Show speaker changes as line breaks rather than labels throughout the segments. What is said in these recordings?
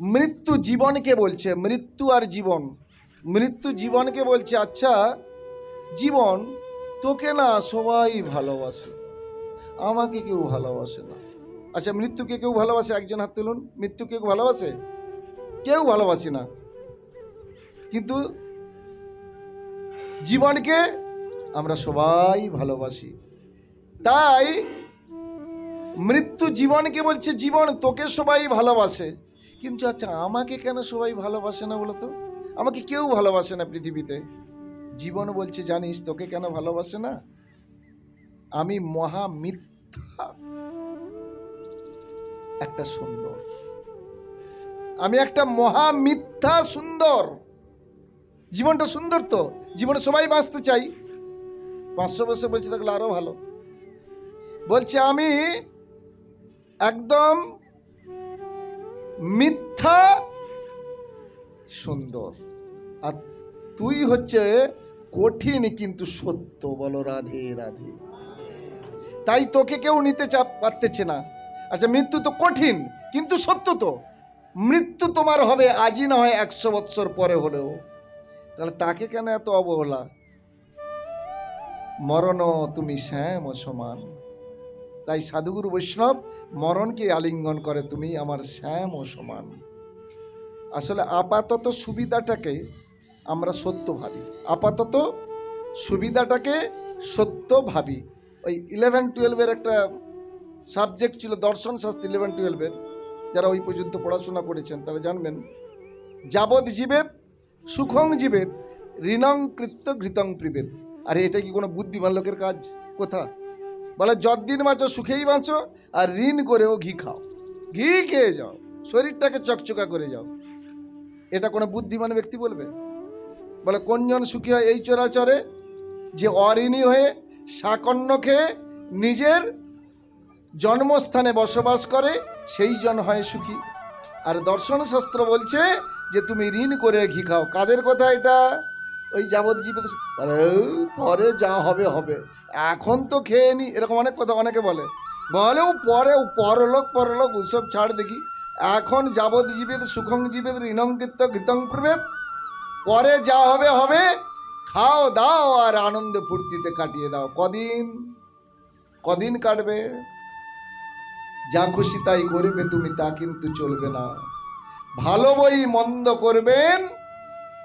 মৃত্যু জীবনকে বলছে, মৃত্যু আর জীবন। মৃত্যু জীবনকে বলছে আচ্ছা জীবন, তোকে না সবাই ভালোবাসে। আমাকে কেউ ভালোবাসে না। আচ্ছা মৃত্যুকে কেউ ভালোবাসে? একজন হাত তুলুন। মৃত্যুকে কেউ ভালোবাসে? কেউ ভালোবাসে না। কিন্তু জীবনকে আমরা সবাই ভালোবাসি। তাই মৃত্যু জীবনকে বলছে, জীবন তোকে সবাই ভালোবাসে। কিন্তু আচ্ছা আমাকে কেন সবাই ভালোবাসে না বলো তো? আমাকে কেউ ভালোবাসে না পৃথিবীতে। জীবন বলছে, জানিস, তোকে কেন ভালোবাসে না? আমি মহা মিথ্যা একটা সুন্দর। আমি একটা মহা মিথ্যা সুন্দর। জীবনটা সুন্দর তো? জীবনে সবাই বাঁচতে চাই। পাঁচশো বছর বলছে থাকলে আরও ভালো। বলছে, আমি একদম মিথ্যা সুন্দর। আর তুই হচ্ছে কঠিন কিন্তু সত্য। বলো রাধে রাধে। তাই তোকে কেউ নিতে চাপ পারতেছে না। আচ্ছা মৃত্যু তো কঠিন, কিন্তু সত্য তো। মৃত্যু তোমার হবে আজই, না হয় একশো বৎসর পরে হলেও। তাহলে তাকে কেন এত অবহেলা? মরণ তুমি শ্যাম সমান। তাই সাধুগুরু বৈষ্ণব মরণকে আলিঙ্গন করে, তুমি আমার শ্যাম ও সমান। আসলে আপাতত সুবিধাটাকে আমরা সত্য ভাবি। আপাতত সুবিধাটাকে সত্য ভাবি। ওই ইলেভেন টুয়েলভের একটা সাবজেক্ট ছিল, দর্শন শাস্ত্র ইলেভেন টুয়েলভের যারা ওই পর্যন্ত পড়াশোনা করেছেন, তারা জানবেন, যাবৎ জীবেদ সুখং জীবেদ ঋণং কৃত্য ঘৃতং প্রিবেদ আরে, এটা কি কোনো বুদ্ধিমান লোকের কাজ? কোথা বলে, যতদিন বাঁচো, সুখেই বাঁচো, আর ঋণ করেও ঘি খাও। ঘি খেয়ে যাও, শরীরটাকে চকচকা করে যাও। এটা কোনো বুদ্ধিমান ব্যক্তি বলবে? বলে, কোনজন সুখী হয় এই চরাচরে, যে অঋণী হয়ে সাকন্য খেয়ে নিজের জন্মস্থানে বসবাস করে, সেই জন হয় সুখী। আর দর্শন শাস্ত্র বলছে যে, তুমি ঋণ করে ঘি খাও। কাদের কথা এটা? ওই যাবজ্জীবিত আরে, পরে যা হবে হবে। এখন তো খেয়ে নি এরকম অনেক কথা অনেকে বলে। বলেও পরে ও পরলোক পরলোক উৎসব ছাড় দেখি। এখন যাবজ্জীবিত সুখং জীবিত ঋণঙ্কিত ঘৃতং প্রভেদ পরে যা হবে হবে। খাও দাও আর আনন্দে ফুর্তিতে কাটিয়ে দাও। কদিন? কদিন কাটবে? যা খুশি তাই করবে তুমি তা কিন্তু চলবে না। ভালো বই মন্দ করবেন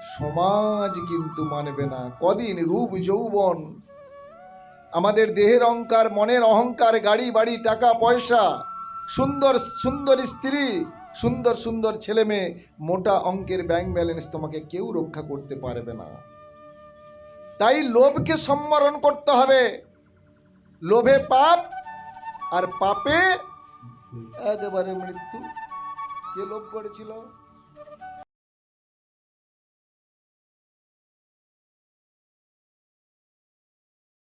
সমাজ কিন্তু মানবে না। কদিন রূপ যৌবন। আমাদের দেহের অহংকার, মনের অহংকার, গাড়ি, বাড়ি, টাকা, পয়সা। সুন্দর সুন্দর স্ত্রী, সুন্দর সুন্দর ছেলে মেয়ে, মোটা অঙ্কের ব্যাংক ব্যালেন্স তোমাকে কেউ রক্ষা করতে পারবে না। তাই লোভকে সম্বরণ করতে হবে। লোভে পাপ আর পাপে একেবারে মৃত্যু। কে লোভ করেছিল?